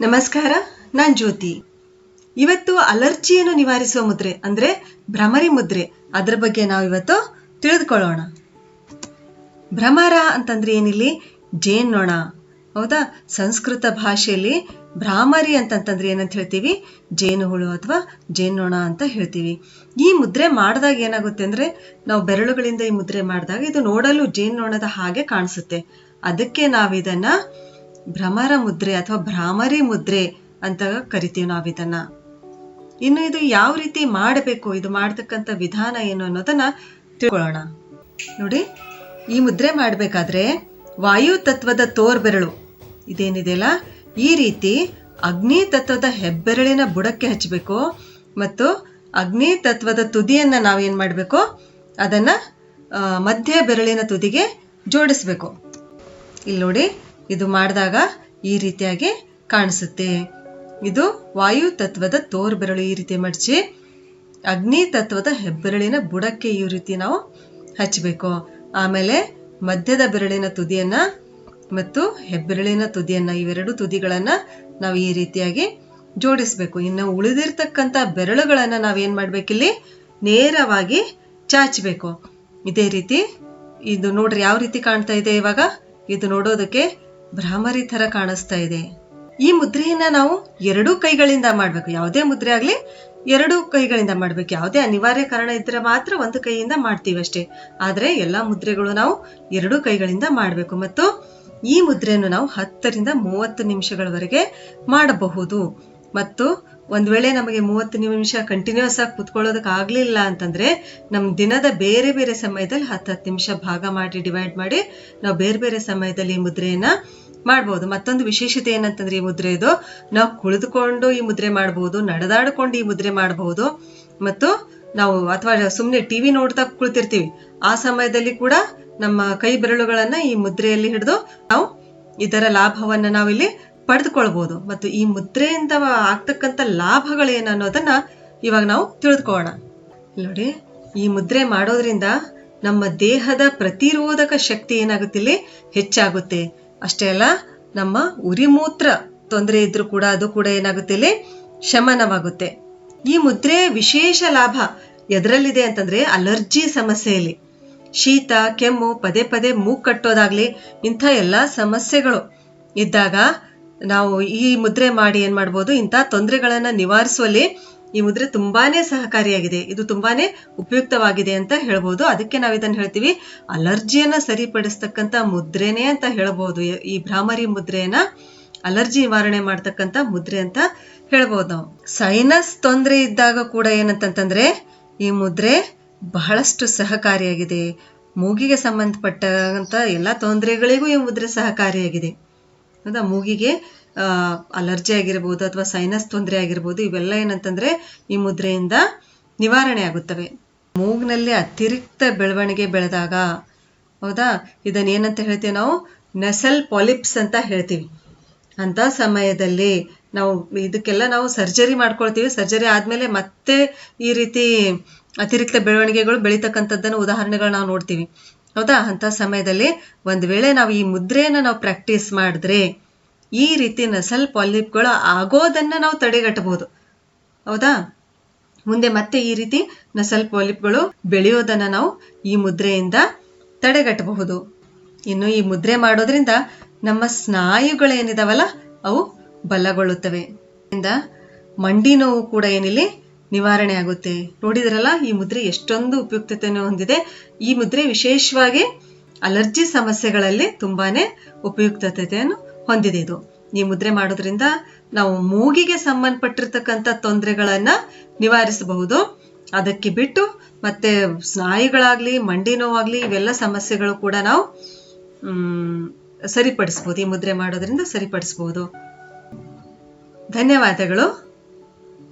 ನಮಸ್ಕಾರ, ನಾನ್ ಜ್ಯೋತಿ. ಇವತ್ತು ಅಲರ್ಜಿಯನ್ನು ನಿವಾರಿಸುವ ಮುದ್ರೆ, ಅಂದ್ರೆ ಭ್ರಮರಿ ಮುದ್ರೆ, ಅದರ ಬಗ್ಗೆ ನಾವು ಇವತ್ತು ತಿಳಿದುಕೊಳ್ಳೋಣ. ಭ್ರಮರ ಅಂತಂದ್ರೆ ಏನಿಲ್ಲಿ? ಜೇನ್ನೊಣ. ಹೌದಾ? ಸಂಸ್ಕೃತ ಭಾಷೆಯಲ್ಲಿ ಭ್ರಾಮರಿ ಅಂತಂತಂದ್ರೆ ಏನಂತ ಹೇಳ್ತೀವಿ? ಜೇನುಹುಳು ಅಥವಾ ಜೇನೊಣ ಅಂತ ಹೇಳ್ತೀವಿ. ಈ ಮುದ್ರೆ ಮಾಡಿದಾಗ ಏನಾಗುತ್ತೆ ಅಂದ್ರೆ, ನಾವು ಬೆರಳುಗಳಿಂದ ಈ ಮುದ್ರೆ ಮಾಡಿದಾಗ ಇದು ನೋಡಲು ಜೇನೊಣದ ಹಾಗೆ ಕಾಣಿಸುತ್ತೆ. ಅದಕ್ಕೆ ನಾವಿದನ್ನ ಭ್ರಮರ ಮುದ್ರೆ ಅಥವಾ ಭ್ರಾಮರಿ ಮುದ್ರೆ ಅಂತ ಕರಿತೀವಿ ನಾವು ಇದನ್ನ. ಇನ್ನು ಇದು ಯಾವ ರೀತಿ ಮಾಡಬೇಕು, ಇದು ಮಾಡ್ತಕ್ಕಂಥ ವಿಧಾನ ಏನು ಅನ್ನೋದನ್ನ ತಿಳ್ಕೊಳ್ಳೋಣ. ನೋಡಿ, ಈ ಮುದ್ರೆ ಮಾಡಬೇಕಾದ್ರೆ ವಾಯು ತತ್ವದ ತೋರ್ಬೆರಳು. ಇದೇನಿದೆಯಲ್ಲ ಈ ರೀತಿ ಅಗ್ನಿ ತತ್ವದ ಹೆಬ್ಬೆರಳಿನ ಬುಡಕ್ಕೆ ಹಚ್ಚಬೇಕು ಮತ್ತು ಅಗ್ನಿ ತತ್ವದ ತುದಿಯನ್ನ ನಾವೇನ್ ಮಾಡಬೇಕು? ಅದನ್ನ ಮಧ್ಯ ಬೆರಳಿನ ತುದಿಗೆ ಜೋಡಿಸ್ಬೇಕು. ಇಲ್ಲಿ ನೋಡಿ ಇದು ಮಾಡಿದಾಗ ಈ ರೀತಿಯಾಗಿ ಕಾಣಿಸುತ್ತೆ. ಇದು ವಾಯು ತತ್ವದ ತೋರ್ ಬೆರಳು ಈ ರೀತಿ ಮಡಚಿ, ಅಗ್ನಿ ತತ್ವದ ಹೆಬ್ಬೆರಳಿನ ಬುಡಕ್ಕೆ ಈ ರೀತಿ ನಾವು ಹಚ್ಚಬೇಕು ಆಮೇಲೆ ಮಧ್ಯದ ಬೆರಳಿನ ತುದಿಯನ್ನ ಮತ್ತು ಹೆಬ್ಬೆರಳಿನ ತುದಿಯನ್ನ ಇವೆರಡು ತುದಿಗಳನ್ನ ನಾವು ಈ ರೀತಿಯಾಗಿ ಜೋಡಿಸ್ಬೇಕು. ಇನ್ನು ಉಳಿದಿರ್ತಕ್ಕಂಥ ಬೆರಳುಗಳನ್ನ ನಾವೇನ್ ಮಾಡ್ಬೇಕಿಲ್ಲಿ? ನೇರವಾಗಿ ಚಾಚಬೇಕು. ಇದೇ ರೀತಿ, ಇದು ನೋಡ್ರಿ ಯಾವ ರೀತಿ ಕಾಣ್ತಾ ಇದೆ ಇವಾಗ? ಇದು ನೋಡೋದಕ್ಕೆ ಭ್ರಾಮರಿ ತರ ಕಾಣಿಸ್ತಾ ಇದೆ. ಈ ಮುದ್ರೆಯನ್ನ ನಾವು ಎರಡೂ ಕೈಗಳಿಂದ ಮಾಡಬೇಕು. ಯಾವುದೇ ಮುದ್ರೆ ಆಗಲಿ, ಎರಡು ಕೈಗಳಿಂದ ಮಾಡ್ಬೇಕು. ಯಾವುದೇ ಅನಿವಾರ್ಯ ಕಾರಣ ಇದ್ರೆ ಮಾತ್ರ ಒಂದು ಕೈಯಿಂದ ಮಾಡ್ತೀವಿ ಅಷ್ಟೇ. ಆದರೆ ಎಲ್ಲಾ ಮುದ್ರೆಗಳು ನಾವು ಎರಡೂ ಕೈಗಳಿಂದ ಮಾಡಬೇಕು. ಮತ್ತು ಈ ಮುದ್ರೆಯನ್ನು ನಾವು ಹತ್ತರಿಂದ ಮೂವತ್ತು ನಿಮಿಷಗಳವರೆಗೆ ಮಾಡಬಹುದು. ಮತ್ತು ಒಂದ್ ವೇಳೆ ನಮಗೆ ಮೂವತ್ತು ನಿಮಿಷ ಕಂಟಿನ್ಯೂಸ್ ಆಗಿ ಕುತ್ಕೊಳ್ಳೋದಕ್ಕೆ ಆಗ್ಲಿಲ್ಲ ಅಂತಂದ್ರೆ ನಮ್ ದಿನದ ಬೇರೆ ಬೇರೆ ಸಮಯದಲ್ಲಿ ಹತ್ತು ಹತ್ತು ನಿಮಿಷ ಭಾಗ ಮಾಡಿ ಡಿವೈಡ್ ಮಾಡಿ ನಾವು ಬೇರೆ ಬೇರೆ ಸಮಯದಲ್ಲಿ ಈ ಮುದ್ರೆಯನ್ನ ಮಾಡ್ಬೋದು. ಮತ್ತೊಂದು ವಿಶೇಷತೆ ಏನಂತಂದ್ರೆ ಈ ಮುದ್ರೆ ಇದು, ನಾವು ಕುಳಿದುಕೊಂಡು ಈ ಮುದ್ರೆ ಮಾಡಬಹುದು ನಡೆದಾಡಿಕೊಂಡು ಈ ಮುದ್ರೆ ಮಾಡಬಹುದು ಮತ್ತು ನಾವು ಅಥವಾ ಸುಮ್ಮನೆ ಟಿವಿ ನೋಡ್ತಾ ಕುಳಿತಿರ್ತೀವಿ. ಆ ಸಮಯದಲ್ಲಿ ಕೂಡ ನಮ್ಮ ಕೈ ಬೆರಳುಗಳನ್ನ ಈ ಮುದ್ರೆಯಲ್ಲಿ ಹಿಡಿದು ನಾವು ಇದರ ಲಾಭವನ್ನ ನಾವಿಲ್ಲಿ ಪಡೆದುಕೊಳ್ಬಹುದು. ಮತ್ತು ಈ ಮುದ್ರೆಯಿಂದ ಆಗ್ತಕ್ಕಂಥ ಲಾಭಗಳೇನು ಅನ್ನೋದನ್ನ ಇವಾಗ ನಾವು ತಿಳಿದುಕೊಳ್ಳೋಣ. ನೋಡಿ, ಈ ಮುದ್ರೆ ಮಾಡೋದ್ರಿಂದ ನಮ್ಮ ದೇಹದ ಪ್ರತಿರೋಧಕ ಶಕ್ತಿ ಏನಾಗುತ್ತೆ ಇಲ್ಲಿ? ಹೆಚ್ಚಾಗುತ್ತೆ. ಅಷ್ಟೇ ಅಲ್ಲ, ನಮ್ಮ ಉರಿಮೂತ್ರ ತೊಂದರೆ ಇದ್ರೂ ಕೂಡ ಅದು ಕೂಡ ಏನಾಗುತ್ತೆ ಇಲ್ಲಿ? ಶಮನವಾಗುತ್ತೆ. ಈ ಮುದ್ರೆ ವಿಶೇಷ ಲಾಭ ಎದರಲ್ಲಿದೆ ಅಂತಂದ್ರೆ ಅಲರ್ಜಿ ಸಮಸ್ಯೆಯಲ್ಲಿ. ಶೀತ, ಕೆಮ್ಮು, ಪದೇ ಪದೇ ಮೂಗ್ ಕಟ್ಟೋದಾಗ್ಲಿ ಇಂಥ ಎಲ್ಲ ಸಮಸ್ಯೆಗಳು ಇದ್ದಾಗ ನಾವು ಈ ಮುದ್ರೆ ಮಾಡಿ ಏನ್ ಮಾಡ್ಬೋದು, ಇಂಥ ತೊಂದರೆಗಳನ್ನ ನಿವಾರಿಸುವಲ್ಲಿ ಈ ಮುದ್ರೆ ತುಂಬಾನೇ ಸಹಕಾರಿಯಾಗಿದೆ. ಇದು ತುಂಬಾನೇ ಉಪಯುಕ್ತವಾಗಿದೆ ಅಂತ ಹೇಳ್ಬೋದು. ಅದಕ್ಕೆ ನಾವು ಇದನ್ನ ಹೇಳ್ತೀವಿ ಅಲರ್ಜಿಯನ್ನ ಸರಿಪಡಿಸ್ತಕ್ಕಂಥ ಮುದ್ರೆನೇ ಅಂತ ಹೇಳ್ಬೋದು. ಈ ಭ್ರಾಮರಿ ಮುದ್ರೆಯನ್ನ ಅಲರ್ಜಿ ನಿವಾರಣೆ ಮಾಡ್ತಕ್ಕಂಥ ಮುದ್ರೆ ಅಂತ ಹೇಳ್ಬೋದು ನಾವು. ಸೈನಸ್ ತೊಂದರೆ ಇದ್ದಾಗ ಕೂಡ ಏನಂತಂತಂದ್ರೆ ಈ ಮುದ್ರೆ ಬಹಳಷ್ಟು ಸಹಕಾರಿಯಾಗಿದೆ. ಮೂಗಿಗೆ ಸಂಬಂಧಪಟ್ಟಂತ ಎಲ್ಲಾ ತೊಂದರೆಗಳಿಗೂ ಈ ಮುದ್ರೆ ಸಹಕಾರಿಯಾಗಿದೆ. ಹೌದಾ ಮೂಗಿಗೆ ಅಲರ್ಜಿ ಆಗಿರ್ಬೋದು ಅಥವಾ ಸೈನಸ್ ತೊಂದರೆ ಆಗಿರ್ಬೋದು, ಇವೆಲ್ಲ ಏನಂತಂದ್ರೆ ಈ ಮುದ್ರೆಯಿಂದ ನಿವಾರಣೆ ಆಗುತ್ತವೆ. ಮೂಗಿನಲ್ಲಿ ಅತಿರಿಕ್ತ ಬೆಳವಣಿಗೆ ಬೆಳೆದಾಗ, ಹೌದಾ? ಇದನ್ನ ಏನಂತ ಹೇಳ್ತೀವಿ ನಾವು? ನೆಸಲ್ ಪಾಲಿಪ್ಸ್ ಅಂತ ಹೇಳ್ತೀವಿ. ಅಂತ ಸಮಯದಲ್ಲಿ ನಾವು ಇದಕ್ಕೆಲ್ಲ ನಾವು ಸರ್ಜರಿ ಮಾಡ್ಕೊಳ್ತೀವಿ. ಸರ್ಜರಿ ಆದ್ಮೇಲೆ ಮತ್ತೆ ಈ ರೀತಿ ಅತಿರಿಕ್ತ ಬೆಳವಣಿಗೆಗಳು ಬೆಳೀತಕ್ಕಂಥದ್ದನ್ನು ಉದಾಹರಣೆಗಳು ನಾವು ನೋಡ್ತೀವಿ. ಹೌದಾ? ಅಂತ ಸಮಯದಲ್ಲಿ ಒಂದ್ ವೇಳೆ ನಾವು ಈ ಮುದ್ರೆಯನ್ನು ನಾವು ಪ್ರಾಕ್ಟೀಸ್ ಮಾಡಿದ್ರೆ ಈ ರೀತಿ ನಸಲ್ ಪಾಲಿಪ್ಗಳು ಆಗೋದನ್ನ ನಾವು ತಡೆಗಟ್ಟಬಹುದು ಹೌದಾ? ಮುಂದೆ ಮತ್ತೆ ಈ ರೀತಿ ನಸಲ್ ಪಾಲಿಪ್ಗಳು ಬೆಳೆಯೋದನ್ನ ನಾವು ಈ ಮುದ್ರೆಯಿಂದ ತಡೆಗಟ್ಟಬಹುದು ಇನ್ನು ಈ ಮುದ್ರೆ ಮಾಡೋದ್ರಿಂದ ನಮ್ಮ ಸ್ನಾಯುಗಳೇನಿದಾವಲ್ಲ, ಅವು ಬಲಗೊಳ್ಳುತ್ತವೆ. ಮಂಡಿ ನೋವು ಕೂಡ ಏನಿಲ್ಲಿ ನಿವಾರಣೆ ಆಗುತ್ತೆ. ನೋಡಿದ್ರಲ್ಲ, ಈ ಮುದ್ರೆ ಎಷ್ಟೊಂದು ಉಪಯುಕ್ತತೆಯನ್ನು ಹೊಂದಿದೆ. ಈ ಮುದ್ರೆ ವಿಶೇಷವಾಗಿ ಅಲರ್ಜಿ ಸಮಸ್ಯೆಗಳಲ್ಲಿ ತುಂಬಾನೇ ಉಪಯುಕ್ತತೆಯನ್ನು ಹೊಂದಿದೆ ಇದು. ಈ ಮುದ್ರೆ ಮಾಡೋದ್ರಿಂದ ನಾವು ಮೂಗಿಗೆ ಸಂಬಂಧಪಟ್ಟಿರ್ತಕ್ಕಂಥ ತೊಂದರೆಗಳನ್ನ ನಿವಾರಿಸಬಹುದು. ಅದಕ್ಕೆ ಬಿಟ್ಟು ಮತ್ತೆ ಸ್ನಾಯುಗಳಾಗ್ಲಿ, ಮಂಡಿ ನೋವಾಗ್ಲಿ, ಇವೆಲ್ಲ ಸಮಸ್ಯೆಗಳು ಕೂಡ ನಾವು ಸರಿಪಡಿಸಬಹುದು. ಈ ಮುದ್ರೆ ಮಾಡೋದ್ರಿಂದ ಸರಿಪಡಿಸ್ಬೋದು ಧನ್ಯವಾದಗಳು.